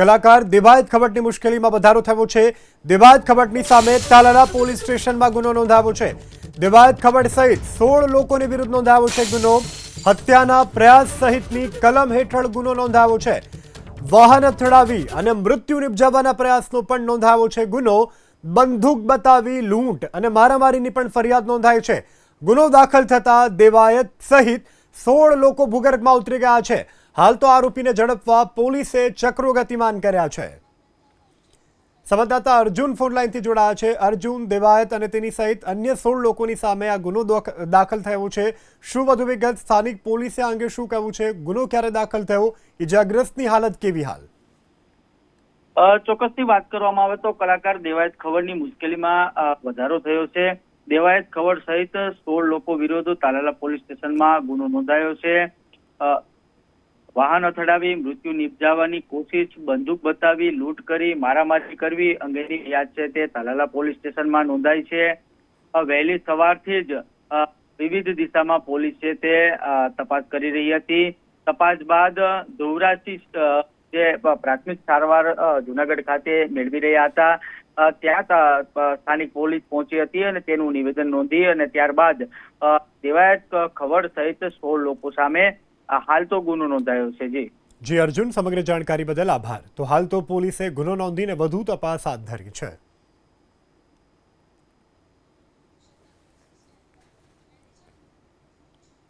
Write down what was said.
કલાકાર દિવાયત ખબટની મુશ્કેલીમાં વધારો થયો છે. દિવાયત ખબટની સામે તાલાલા પોલીસ સ્ટેશનમાં ગુનો નોંધાવ્યો છે. દેવાયત ખબટ સહિત સોળ લોકોની વિરુદ્ધ નોંધાવ્યો છે ગુનો. હત્યાના પ્રયાસ સહિતની કલમ હેઠળ ગુનો નોંધાવ્યો છે. વાહન અથડાવી અને મૃત્યુ નિપજાવવાના પ્રયાસનો પણ નોંધાવ્યો છે ગુનો. બંદૂક બતાવી, લૂંટ અને મારામારીની પણ ફરિયાદ નોંધાઈ છે. ગુનો દાખલ થતા દેવાયત સહિત સોળ લોકો ભૂગર્ભમાં ઉતરી ગયા છે. હાલ તો આરોપીને ઝડપવા પોલીસે ચક્રો ગતિમાન કર્યા છે. સંવાદદાતા અર્જુન ફોનલાઇનથી જોડાયા છે. અર્જુન, દેવાયત અને તેની સહિત અન્ય સોળ લોકોની સામે આ ગુનો દોખ- દાખલ થયો છે. શું વધુ વિગત સ્થાનિક પોલીસે અંગે શું કહેવું છે? ગુનો ક્યારે દાખલ થયો? ઇજાગ્રસ્તની હાલત કેવી હાલ? ચોક્કસની વાત કરવામાં આવે તો કલાકાર દેવાયત ખબરની મુશ્કેલીમાં વધારો થયો છે. દેવાયત ખબર સહિત સોળ લોકો વિરુદ્ધ તાલાલા પોલીસ સ્ટેશનમાં ગુનો નોંધાયો છે. વાહન અથડાવી મૃત્યુ નિપજાવવાની કોશિશ, બંદૂક બતાવી, લૂંટ કરી, મારામારી કરવી અંગેની યાદ છે તે તાલાલા પોલીસ સ્ટેશનમાં નોંધાઈ છે. વહેલી સવારથી જ વિવિધ દિશામાં પોલીસ છે તે તપાસ કરી રહી હતી. તપાસ બાદ ધોવરાથી જે પ્રાથમિક સારવાર જુનાગઢ ખાતે મેળવી રહ્યા હતા ત્યાં સ્થાનિક પોલીસ પહોંચી હતી અને તેનું નિવેદન નોંધી અને ત્યારબાદ દેવાયત ખબર સહિત સોળ લોકો સામે હાલ તો ગુનો નોંધાયો છે, જી. જી અર્જુન, સમગ્ર જાણકારી બદલ આભાર. તો હાલ તો પોલીસે ગુનો નોંધીને વધુ તપાસ હાથ ધરી છે.